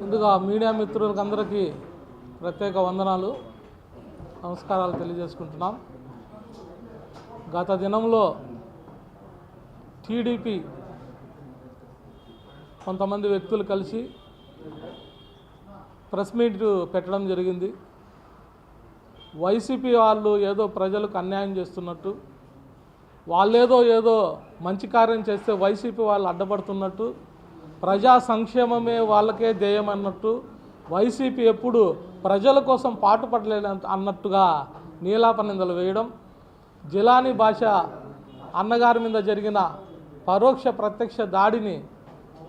ముందుగా మీడియా మిత్రులకు అందరికీ ప్రత్యేక వందనాలు నమస్కారాలు తెలియజేసుకుంటున్నాం. గత దినంలో టీడీపీ కొంతమంది వ్యక్తులు కలిసి ప్రెస్ మీట్ పెట్టడం జరిగింది. వైసీపీ వాళ్ళు ఏదో ప్రజలకు అన్యాయం చేస్తున్నట్టు వాళ్ళేదో ఏదో మంచి కార్యం చేస్తే వైసీపీ వాళ్ళు అడ్డపడుతున్నట్టు ప్రజా సంక్షేమమే వాళ్ళకే ధ్యేయం అన్నట్టు వైసీపీ ఎప్పుడు ప్రజల కోసం పాటుపడలేదు అన్నట్టుగా నీలాపనిందలు వేయడం జిలానీ భాష అన్నగారి మీద జరిగిన పరోక్ష ప్రత్యక్ష దాడిని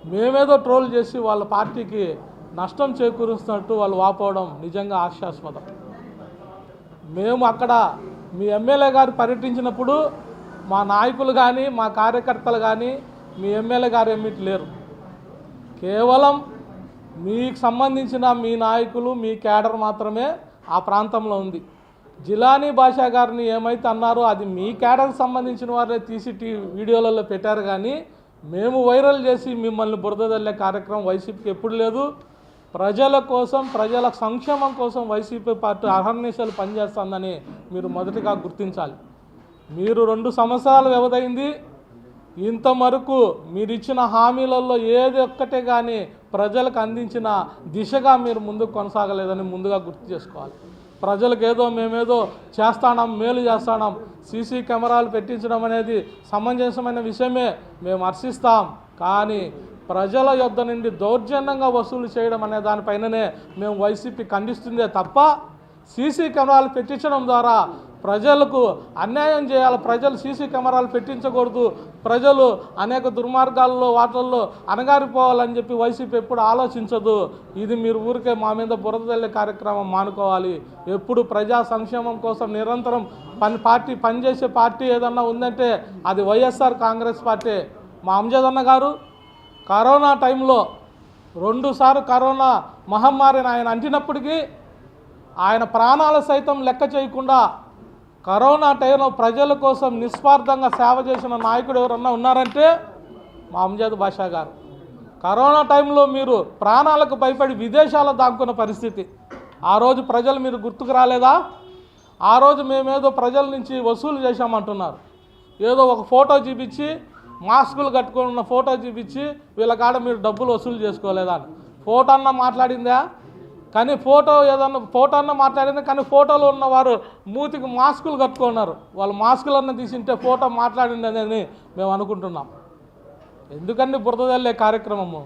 మేమేదో ట్రోల్ చేసి వాళ్ళ పార్టీకి నష్టం చేకూరుస్తున్నట్టు వాళ్ళు వాపోవడం నిజంగా హాస్యాస్పదం మేము అక్కడ మీ ఎమ్మెల్యే గారు పర్యటించినప్పుడు మా నాయకులు కానీ మా కార్యకర్తలు కానీ మీ ఎమ్మెల్యే గారు ఏమిటి లేరు. కేవలం మీకు సంబంధించిన మీ నాయకులు మీ క్యాడర్ మాత్రమే ఆ ప్రాంతంలో ఉంది. జిలానీ భాషా గారిని ఏమైతే అన్నారో అది మీ క్యాడర్కి సంబంధించిన వారే తీసి టీ వీడియోలలో పెట్టారు కానీ మేము వైరల్ చేసి మిమ్మల్ని బురదదల్లే కార్యక్రమం వైసీపీకి ఎప్పుడు లేదు. ప్రజల కోసం ప్రజల సంక్షేమం కోసం వైసీపీ పార్టీ అహర్నిశలు పనిచేస్తుందని మీరు మొదటిగా గుర్తించాలి. మీరు రెండు సంవత్సరాలు వ్యవధైంది ఇంతవరకు మీరు ఇచ్చిన హామీలలో ఏది ఒక్కటే కానీ ప్రజలకు అందించిన దిశగా మీరు ముందుకు కొనసాగలేదని ముందుగా గుర్తు చేసుకోవాలి. ప్రజలకు ఏదో మేమేదో చేస్తాం మేలు చేస్తాం సీసీ కెమెరాలు పెట్టించడం అనేది సమంజసమైన విషయమే మేము హర్షిస్తాం. కానీ ప్రజల యొద్ద నుండి దౌర్జన్యంగా వసూలు చేయడం అనే దానిపైననే మేము వైసీపీ ఖండిస్తుందే తప్ప సీసీ కెమెరాలు పెట్టించడం ద్వారా ప్రజలకు అన్యాయం చేయాలి. ప్రజలు సీసీ కెమెరాలు పెట్టించకూడదు. ప్రజలు అనేక దుర్మార్గాల్లో వాటిల్లో అనగారిపోవాలని చెప్పి వైసీపీ ఎప్పుడు ఆలోచించదు. ఇది మీరు ఊరికే మా మీద బురద తల్లే కార్యక్రమం మానుకోవాలి. ఎప్పుడు ప్రజా సంక్షేమం కోసం నిరంతరం పని పార్టీ పనిచేసే పార్టీ ఏదన్నా ఉందంటే అది వైఎస్ఆర్ కాంగ్రెస్ పార్టీ. మా అంజదన్న గారు కరోనా టైంలో రెండుసార్లు కరోనా మహమ్మారిని ఆయన అంటినప్పటికీ ఆయన ప్రాణాలు సైతం లెక్క చేయకుండా కరోనా టైంలో ప్రజల కోసం నిస్వార్థంగా సేవ చేసిన నాయకుడు ఎవరన్నా ఉన్నారంటే మా అంజాద్ బాషా గారు. కరోనా టైంలో మీరు ప్రాణాలకు భయపడి విదేశాల్లో దాక్కున్న పరిస్థితి. ఆ రోజు ప్రజలు మీరు గుర్తుకు రాలేదా? ఆ రోజు మేమేదో ప్రజల నుంచి వసూలు చేశామంటున్నారు. ఏదో ఒక ఫోటో చూపించి మాస్కులు కట్టుకొని ఉన్న ఫోటో చూపించి వీళ్ళ కాడ మీరు డబ్బులు వసూలు చేసుకోలేదా అని. ఫోటో అన్న మాట్లాడిందా? కానీ ఫోటో ఏదన్నా ఫోటో అన్న మాట్లాడింది కానీ ఫోటోలో ఉన్నవారు మూతికి మాస్కులు కట్టుకున్నారు. వాళ్ళు మాస్కులన్న తీసింటే ఫోటో మాట్లాడిందని మేము అనుకుంటున్నాం. ఎందుకండి బురదజల్లే కార్యక్రమము?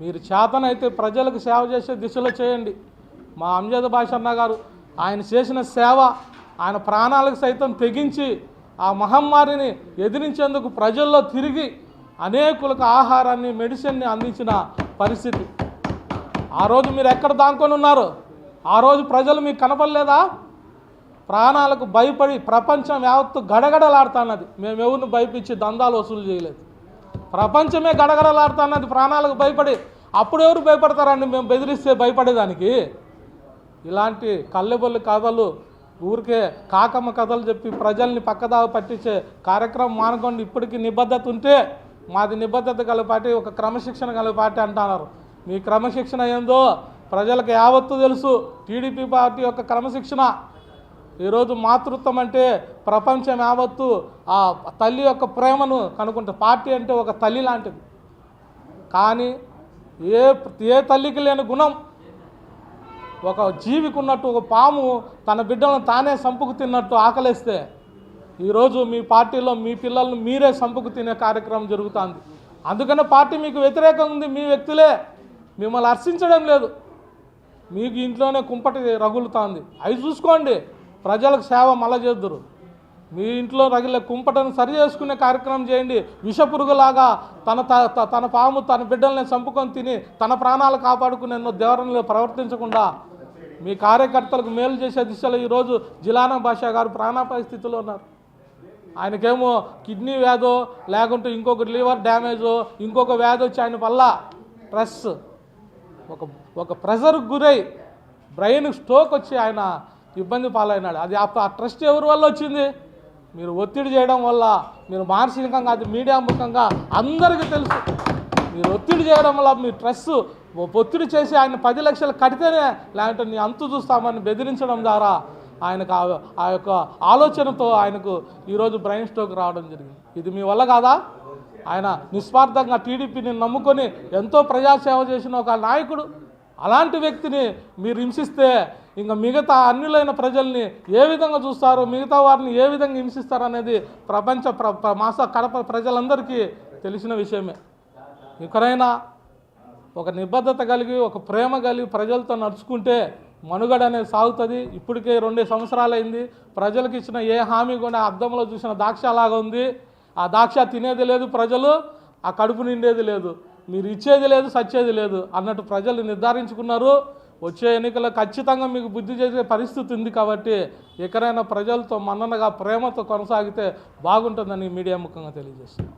మీరు చేతనైతే ప్రజలకు సేవ చేసే దిశలో చేయండి. మా అంజద్ భాషన్న గారు ఆయన చేసిన సేవ ఆయన ప్రాణాలకు సైతం తెగించి ఆ మహమ్మారిని ఎదిరించేందుకు ప్రజల్లో తిరిగి అనేకులకు ఆహారాన్ని మెడిసిన్ని అందించిన పరిస్థితి. ఆ రోజు మీరు ఎక్కడ దాంకొని ఉన్నారు? ఆ రోజు ప్రజలు మీకు కనపడలేదా? ప్రాణాలకు భయపడి ప్రపంచం యావత్తు గడగడలాడుతున్నది. మేము ఎవరిని భయపించి దందాలు వసూలు చేయలేదు. ప్రపంచమే గడగడలాడుతున్నది ప్రాణాలకు భయపడి. అప్పుడు ఎవరు భయపడతారండి? మేము బెదిరిస్తే భయపడేదానికి? ఇలాంటి కల్లెబొల్లి కథలు ఊరికే కాకమ్మ కథలు చెప్పి ప్రజల్ని పక్కదావ పట్టించే కార్యక్రమం మానుకోండి. ఇప్పటికీ నిబద్ధత ఉంటే మాది నిబద్ధత గల పార్టీ ఒక క్రమశిక్షణ గల పార్టీ అంటున్నారు. మీ క్రమశిక్షణ ఏందో ప్రజలకు యావత్తు తెలుసు. టీడీపీ పార్టీ యొక్క క్రమశిక్షణ. ఈరోజు మాతృత్వం అంటే ప్రపంచం యావత్తు ఆ తల్లి యొక్క ప్రేమను కనుక్కుంటుంది పార్టీ అంటే ఒక తల్లి లాంటిది. కానీ ఏ ఏ తల్లికి లేని గుణం? ఒక జీవికి ఉన్నట్టు ఒక పాము తన బిడ్డలను తానే సంపుకు తిన్నట్టు ఆకలేస్తే ఈరోజు మీ పార్టీలో మీ పిల్లలను మీరే సంపుకు తినే కార్యక్రమం జరుగుతుంది. అందుకనే పార్టీ మీకు వ్యతిరేకంగా ఉంది మీ వ్యక్తులే. మిమ్మల్ని హర్షించడం లేదు. మీకు ఇంట్లోనే కుంపటి రగులుతుంది. అవి చూసుకోండి ప్రజలకు సేవ మళ్ళా చేద్దురు. మీ ఇంట్లో రగిలే కుంపటను సరి చేసుకునే కార్యక్రమం చేయండి. విషపురుగులాగా తన త- త- తన పాము తన బిడ్డల్ని చంపుకొని తిని తన ప్రాణాలు కాపాడుకునే ధోరణిలో ప్రవర్తించకుండా మీ కార్యకర్తలకు మేలు చేసే దిశలో ఈరోజు జిలానా భాషా గారు ప్రాణాపాయ స్థితిలో ఉన్నారు. ఆయనకేమో కిడ్నీ వ్యాధో లేకుంటే ఇంకొక లివర్ డ్యామేజో ఇంకొక వ్యాధి వచ్చి ఆయన వల్ల స్ట్రెస్ ఒక ఒక ప్రెషర్కి గురై బ్రెయిన్ స్ట్రోక్ వచ్చి ఆయన ఇబ్బంది పాలైనాడు. అది ఆ ఆ ట్రస్ట్ ఎవరి వల్ల వచ్చింది? మీరు ఒత్తిడి చేయడం వల్ల మీరు మానసికంగా అది మీడియా ముఖంగా అందరికీ తెలుసు. మీరు ఒత్తిడి చేయడం వల్ల మీ ట్రస్ ఒత్తిడి చేసి ఆయన పది లక్షలు కడితేనే లేదంటే నీ అంతు చూస్తామని బెదిరించడం ద్వారా ఆయనకు ఆ- ఆ యొక్క ఆలోచనతో ఆయనకు ఈరోజు బ్రెయిన్ స్ట్రోక్ రావడం జరిగింది. ఇది మీ వల్ల కాదా? ఆయన నిస్వార్థంగా టీడీపీని నమ్ముకొని ఎంతో ప్రజాసేవ చేసిన ఒక నాయకుడు. అలాంటి వ్యక్తిని మీరు హింసిస్తే ఇంకా మిగతా అన్యులైన ప్రజల్ని ఏ విధంగా చూస్తారు మిగతా వారిని ఏ విధంగా హింసిస్తారు అనేది ప్రపంచ ప్ర మాస కడప ప్రజలందరికీ తెలిసిన విషయమే. ఎక్కడైనా ఒక నిబద్ధత కలిగి ఒక ప్రేమ కలిగి ప్రజలతో నడుచుకుంటే మనుగడ అనేది సాగుతుంది. ఇప్పటికే రెండు సంవత్సరాలైంది. ప్రజలకు ఇచ్చిన ఏ హామీ కూడా అద్దంలో చూసిన దాక్షలాగా ఉంది. ఆ దాక్ష తినేది లేదు ప్రజలు ఆ కడుపు నిండేది లేదు. మీరు ఇచ్చేది లేదు సచ్చేది లేదు అన్నట్టు ప్రజలు నిర్ధారించుకున్నారు. వచ్చే ఎన్నికల్లో ఖచ్చితంగా మీకు బుద్ధి చేసే పరిస్థితి ఉంది కాబట్టి ఎక్కడైనా ప్రజలతో మన్ననగా ప్రేమతో కొనసాగితే బాగుంటుందని మీడియా ముఖంగా తెలియజేస్తున్నాం.